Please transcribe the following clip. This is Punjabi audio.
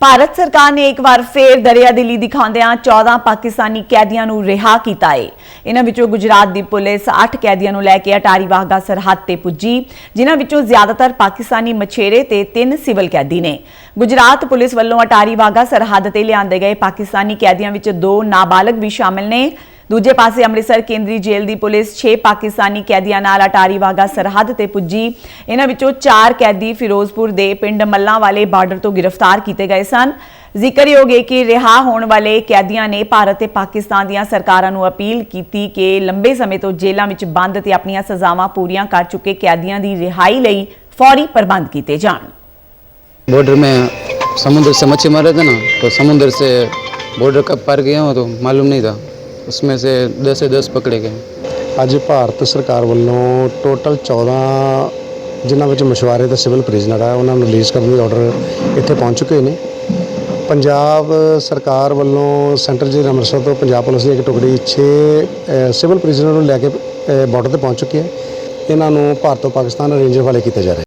ਭਾਰਤ ਸਰਕਾਰ ਨੇ ਇੱਕ ਵਾਰ ਫੇਰ ਦਰਿਆਦਿਲੀ ਦਿਖਾਉਂਦਿਆਂ 14 ਪਾਕਿਸਤਾਨੀ ਕੈਦੀਆਂ ਨੂੰ ਰਿਹਾ ਕੀਤਾ ਏ। ਇਹਨਾਂ ਵਿੱਚੋਂ ਗੁਜਰਾਤ ਦੀ ਪੁਲਿਸ 8 ਕੈਦੀਆਂ ਨੂੰ ਲੈ ਕੇ ਅਟਾਰੀ ਵਾਹਗਾ ਸਰਹੱਦ ਤੇ ਪੁੱਜੀ, ਜਿਨ੍ਹਾਂ ਵਿੱਚੋਂ ਜ਼ਿਆਦਾਤਰ ਪਾਕਿਸਤਾਨੀ ਮਛੇਰੇ ਤੇ 3 ਸਿਵਲ ਕੈਦੀ ਨੇ। ਗੁਜਰਾਤ ਪੁਲਿਸ ਵੱਲੋਂ ਅਟਾਰੀ ਵਾਹਗਾ ਸਰਹੱਦ ਤੇ ਲਿਆਂਦੇ ਗਏ ਪਾਕਿਸਤਾਨੀ ਕੈਦੀਆਂ ਵਿੱਚ ਦੋ ਨਾਬਾਲਗ ਵੀ ਸ਼ਾਮਿਲ ਨੇ। ਦੂਜੇ ਪਾਸੇ ਅੰਮ੍ਰਿਤਸਰ ਕੇਂਦਰੀ ਜੇਲ੍ਹ ਦੀ ਪੁਲਿਸ 6 ਪਾਕਿਸਤਾਨੀ ਕੈਦੀਆਂ ਨਾਲ ਅਟਾਰੀ ਵਾਗਾ ਸਰਹੱਦ ਤੇ ਪੁੱਜੀ ਇਹਨਾਂ ਵਿੱਚੋਂ 4 ਕੈਦੀ ਫਿਰੋਜ਼ਪੁਰ ਦੇ ਪਿੰਡ ਮੱਲਾਂ ਵਾਲੇ ਬਾਰਡਰ ਤੋਂ ਗ੍ਰਿਫਤਾਰ ਕੀਤੇ ਗਏ ਸਨ ਜ਼ਿਕਰਯੋਗ ਹੈ ਕਿ ਰਿਹਾ ਹੋਣ ਵਾਲੇ ਕੈਦੀਆਂ ਨੇ ਭਾਰਤ ਤੇ ਪਾਕਿਸਤਾਨ ਦੀਆਂ ਸਰਕਾਰਾਂ ਨੂੰ ਅਪੀਲ ਕੀਤੀ ਕਿ ਲੰਬੇ ਸਮੇਂ ਤੋਂ ਜੇਲ੍ਹਾਂ ਵਿੱਚ ਬੰਦ ਤੇ ਆਪਣੀਆਂ ਸਜ਼ਾਵਾਂ ਪੂਰੀਆਂ ਕਰ ਚੁੱਕੇ ਕੈਦੀਆਂ ਦੀ ਰਿਹਾਈ ਲਈ ਫੌਰੀ ਪ੍ਰਬੰਧ ਕੀਤੇ ਜਾਣ बॉर्डर में समुद्र से मच्छी मार रहे थे ना तो समुद्र से बॉर्डर कब पार गए हो तो मालूम नहीं था उसमें से दस से दस पकड़े गए ਅੱਜ ਭਾਰਤ ਸਰਕਾਰ ਵੱਲੋਂ ਟੋਟਲ 14 ਜਿਨ੍ਹਾਂ ਵਿੱਚ ਮਛੁਆਰੇ ਤੇ ਸਿਵਲ ਪ੍ਰਿਜ਼ਨਰ ਆ ਉਹਨਾਂ ਨੂੰ ਰਿਲੀਜ਼ ਕਰਨ ਦੇ ਆਰਡਰ ਇੱਥੇ ਪਹੁੰਚ ਚੁੱਕੇ ਨੇ ਪੰਜਾਬ ਸਰਕਾਰ ਵੱਲੋਂ ਸੈਂਟਰਲ ਜੇਲ੍ਹ ਅੰਮ੍ਰਿਤਸਰ ਤੋਂ ਪੰਜਾਬ ਪੁਲਿਸ ਦੀ ਇੱਕ ਟੁਕੜੀ 6 ਸਿਵਲ ਪ੍ਰਿਜ਼ਨਰ ਨੂੰ ਲੈ ਕੇ ਬਾਰਡਰ ਤੇ ਪਹੁੰਚ ਚੁੱਕੀ ਹੈ ਇਹਨਾਂ ਨੂੰ ਭਾਰਤ ਤੋਂ ਪਾਕਿਸਤਾਨ ਰੇਂਜ ਹਵਾਲੇ ਕੀਤਾ ਜਾ ਰਿਹਾ ਹੈ